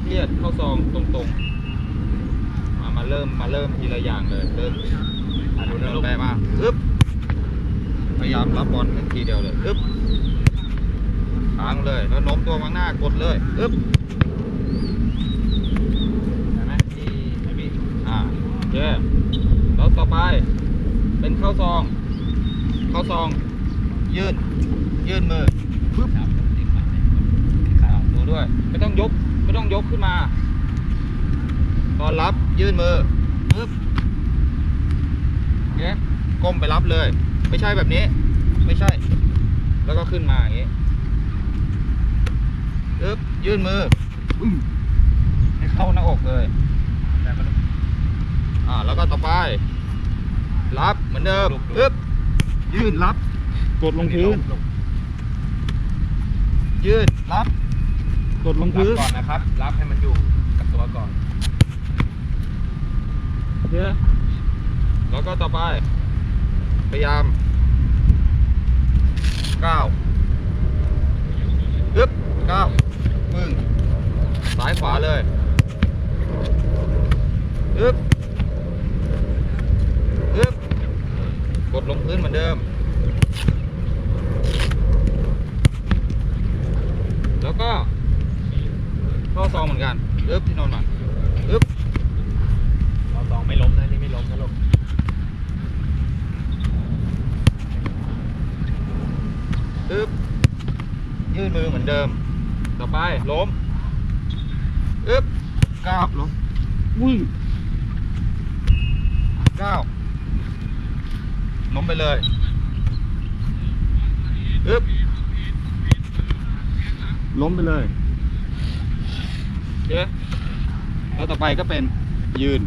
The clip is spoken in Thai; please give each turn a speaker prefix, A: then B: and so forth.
A: กเลียดเข้าซองตรงๆ มามาเริ่มมาเริ่มทีละอย่างเลยเริ่มอะดูนะลูกแปะมาอึ๊บพยายามรับบอลทีเดียวเลยอึ๊บค้างเลยแล้วโน้มตัวมาข้างหน้ากดเลยอึ๊บเห็นไหมที่ไอ้พี่อ่าโอเคแล้วต่อไป เป็นเข้าซองเข้าซอง ยืด ยืดมือปึ๊บอ่าดูด้วย ไม่ต้องยก ไม่ต้องยกขึ้นมา ตอนรับยื่นมือปึ๊บเนี้ยก้มไปรับเลย ไม่ใช่แบบนี้ ไม่ใช่ แล้วก็ขึ้นมาอย่างนี้ปึ๊บยื่นมืออึ้มให้เข้าหน้าอกเลยอ่าแล้วก็ต่อไป รับเหมือนเดิมปึ๊บยื่นรับ
B: กดลงพื้น
A: ยื่นรับ
B: กดลงพื้น
C: ก่อนนะครับ รับให้มันอยู่กับตัวก่อน
B: เดี๋ยว
A: แล้วก็ต่อไป พยายามก้าวอึ๊บก้าวปึ้งซ้ายขวาเลยอึ๊บอึ๊บกดลงพื้นเหมือนเดิม แล้วก็ เข้าซองเหมือนกันอึ๊บที่นอนมาอึ๊บ
C: เราสองไม่ล้มนะนี่ไม่ล้มนะลูก
A: อึ๊บยื่นมือเหมือนเดิม ต่อไปล้มอึ๊บก้าวล้ม
B: วิ่ง
A: ก้าวล้มไปเลยอึ๊บ
B: ล้มไปเลย
A: โอเค แล้วต่อไปก็เป็นยืน